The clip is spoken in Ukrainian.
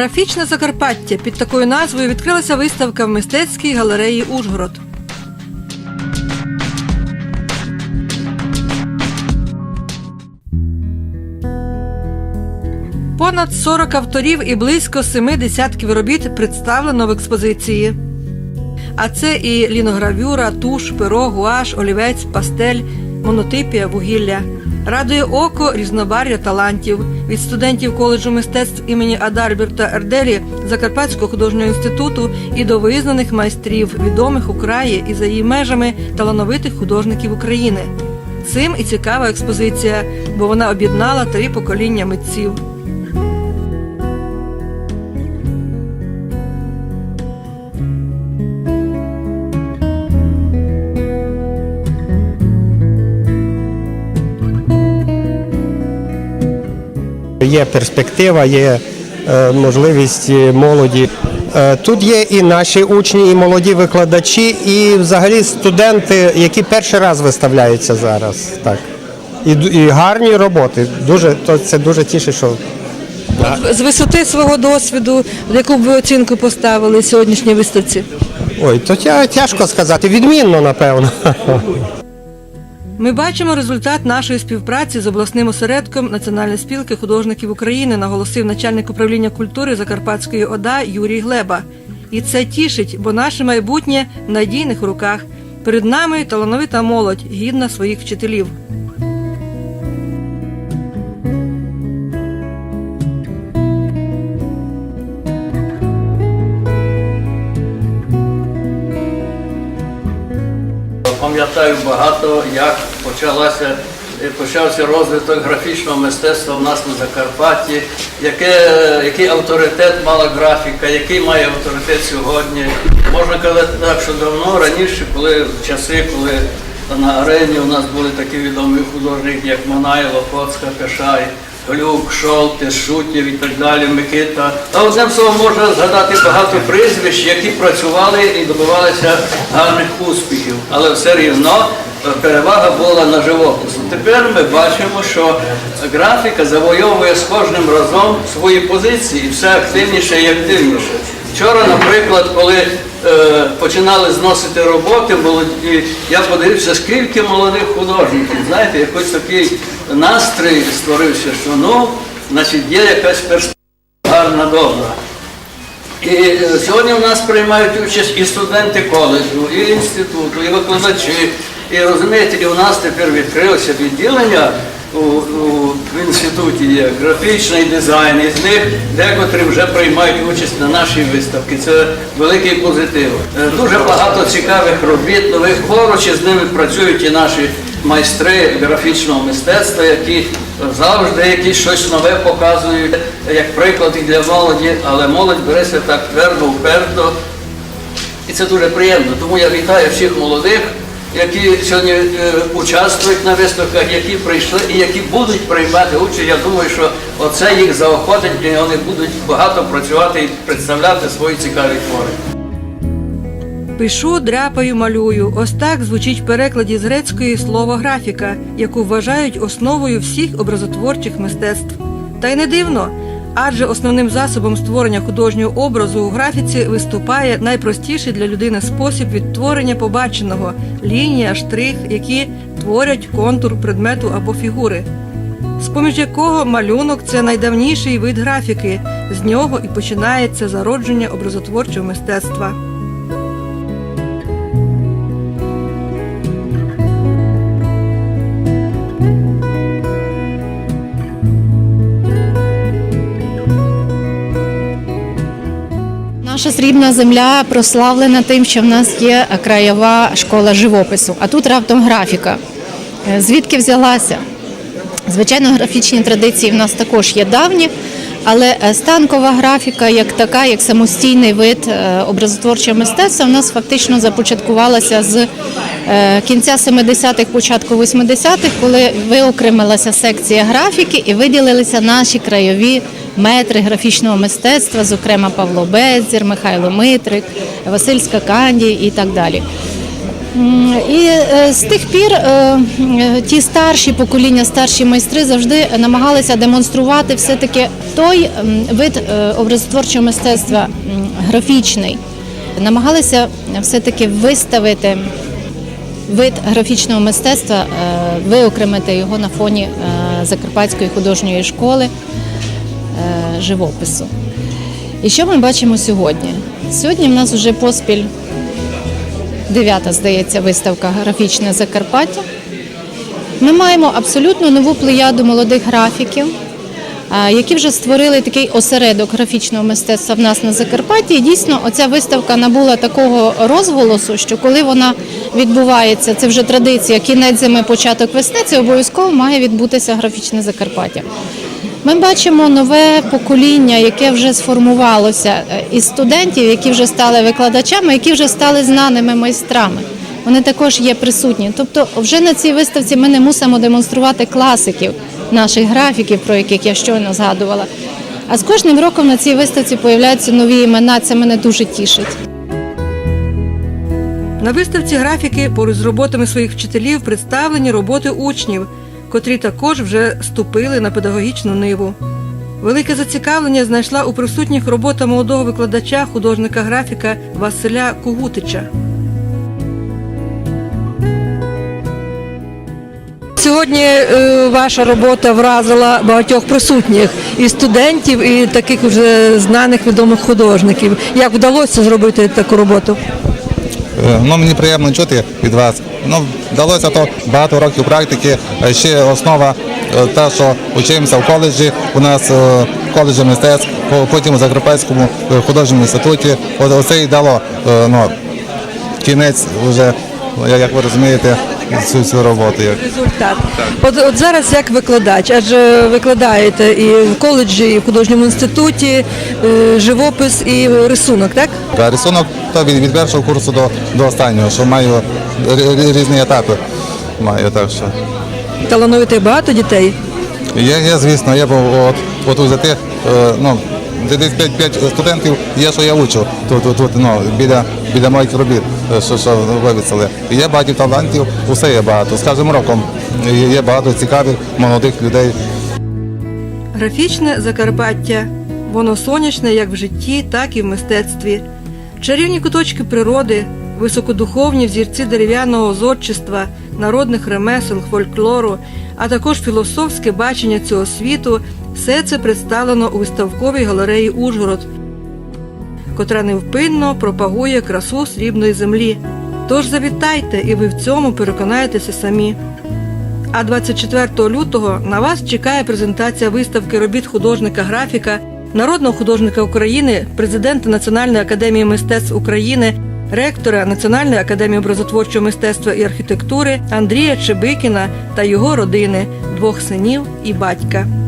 Графічне Закарпаття під такою назвою відкрилася виставка в мистецькій галереї Ужгород. Понад 40 авторів і близько семи десятків робіт представлено в експозиції. А це і ліногравюра, туш, перо, гуаш, олівець, пастель, монотипія, вугілля. Радує око різнобар'я талантів від студентів коледжу мистецтв імені Адальберта Ерделі Закарпатського художнього інституту і до визнаних майстрів, відомих у краї і за її межами талановитих художників України. Цим і цікава експозиція, бо вона об'єднала три покоління митців. Є перспектива, є е, можливість е, молоді. Е, Тут є і наші учні, і молоді викладачі, і взагалі студенти, які перший раз виставляються зараз. Так. І, і гарні роботи. Дуже, то це дуже тішить, що З висоти свого досвіду, яку б ви оцінку поставили сьогоднішній виставці? ой, то тяжко сказати. Відмінно, напевно. Ми бачимо результат нашої співпраці з обласним осередком Національної спілки художників України, наголосив начальник управління культури Закарпатської ОДА Юрій Глеба. І це тішить, бо наше майбутнє в надійних руках. Перед нами талановита молодь, гідна своїх вчителів. Пам'ятаю багато, як почалася, е, почався розвиток графічного мистецтва в нас на Закарпатті, яке, який авторитет мала графіка, який має авторитет сьогодні. Можна казати так, що давно раніше, коли в часи, коли на арені у нас були такі відомі художники, як Манайло, Коцка, Кашай, Глюк, Шолтис, Шутєв і так далі, Микита. А одним словом можна згадати багато прізвищ, які працювали і добивалися гарних успіхів. Але все рівно перевага була на живопису. Тепер ми бачимо, що графіка завойовує з кожним разом свої позиції і все активніше і активніше. Вчора, наприклад, коли починали зносити роботи молоді, я подивився, скільки молодих художників. Знаєте, якийсь такий настрій створився, що ну, значить, є якась перспектива гарна, добра. І е, сьогодні у нас приймають участь і студенти коледжу, і інституту, і викладачі. І розумієте, і у нас тепер відкрилося відділення у, у, в інституті є графічний дизайн, і з них декотрі вже приймають участь на нашій виставці. Це великий позитив. Е, Дуже багато цікавих робіт, нових поруч з ними працюють і наші майстри графічного мистецтва, які завжди якісь щось нове показують, як приклад і для молоді, але молодь береться так твердо, вперто. І це дуже приємно. Тому я вітаю всіх молодих, які сьогодні е, участвують на виставках, які прийшли і які будуть приймати участь. Я думаю, що оце їх заохотить, і вони будуть багато працювати і представляти свої цікаві твори. Пишу, дряпаю, малюю. Ось так звучить в перекладі з грецької слово графіка, яку вважають основою всіх образотворчих мистецтв. Та й не дивно, адже основним засобом створення художнього образу у графіці виступає найпростіший для людини спосіб відтворення побаченого лінія, штрих, які творять контур предмету або фігури. З-поміж якого малюнок це найдавніший вид графіки, з нього і починається зародження образотворчого мистецтва. Наша срібна земля прославлена тим, що в нас є краєва школа живопису, а тут раптом графіка. Е, Звідки взялася? Звичайно, графічні традиції в нас також є давні, але е, станкова графіка, як така, як самостійний вид е, образотворчого мистецтва, в нас фактично започаткувалася з кінця 70-х, початку 80-х, коли виокремилася секція графіки і виділилися наші краєві метри графічного мистецтва, зокрема Павло Беззір, Михайло Митрик, Василь Скаканді і так далі. І е, з тих пір е, е, ті старші покоління, старші майстри завжди намагалися демонструвати все-таки той вид образотворчого мистецтва графічний. Намагалися все-таки виставити вид графічного мистецтва, виокремити його на фоні Закарпатської художньої школи живопису. І що ми бачимо сьогодні? Сьогодні в нас вже поспіль дев'ята, здається, виставка Графічне Закарпаття. Ми маємо абсолютно нову плеяду молодих графіків, які вже створили такий осередок графічного мистецтва в нас на Закарпатті. І дійсно, оця виставка набула такого розголосу, що коли вона відбувається, це вже традиція, кінець зими, початок весни, це обов'язково має відбутися графічне Закарпаття. Ми бачимо нове покоління, яке вже сформувалося е, із студентів, які вже стали викладачами, які вже стали знаними майстрами. Вони також є присутні. Тобто, вже на цій виставці ми не мусимо демонструвати класиків наших графіків, про яких я щойно згадувала. А з кожним роком на цій виставці появляються нові імена. Це мене дуже тішить. На виставці графіки поруч з роботами своїх вчителів представлені роботи учнів, котрі також вже ступили на педагогічну ниву. Велике зацікавлення знайшла у присутніх робота молодого викладача, художника графіка Василя Кугутича. Сьогодні е, ваша робота вразила багатьох присутніх і студентів, і таких вже знаних відомих художників. Як вдалося зробити таку роботу? Е, Ну, мені приємно чути від вас. Ну, вдалося то багато років практики. Е, Ще основа е, та, що учимося в коледжі. У нас в коледжі мистецтв, потім у Закарпатському художньому інституті. Оце і дало ну, кінець вже, як ви розумієте, цю, цю роботу. як. Результат. От, от зараз як викладач, адже викладаєте і в коледжі, і в художньому інституті, е, живопис і рисунок, так? Та рисунок та, від, від першого курсу до, до останнього, що маю рі- рі- різні етапи. Маю так що. Талановитих багато дітей. Є, є, звісно, бо от, от взяти, е, ну, десь 5, студентів є, що я учу тут, тут, тут ну, біля, біля моїх робіт, е, що, що вивісили. Є багато талантів, усе є багато. З кожним роком є багато цікавих молодих людей. Графічне Закарпаття. Воно сонячне як в житті, так і в мистецтві. Чарівні куточки природи, високодуховні взірці дерев'яного зодчества, народних ремесел, фольклору, а також філософське бачення цього світу все це представлено у виставковій галереї Ужгород, котра невпинно пропагує красу срібної землі. Тож завітайте, і ви в цьому переконаєтеся самі. А 24 лютого на вас чекає презентація виставки робіт художника-графіка, народного художника України, президента Національної академії мистецтв України, ректора Національної академії образотворчого мистецтва і архітектури Андрія Чебикіна та його родини, двох синів і батька.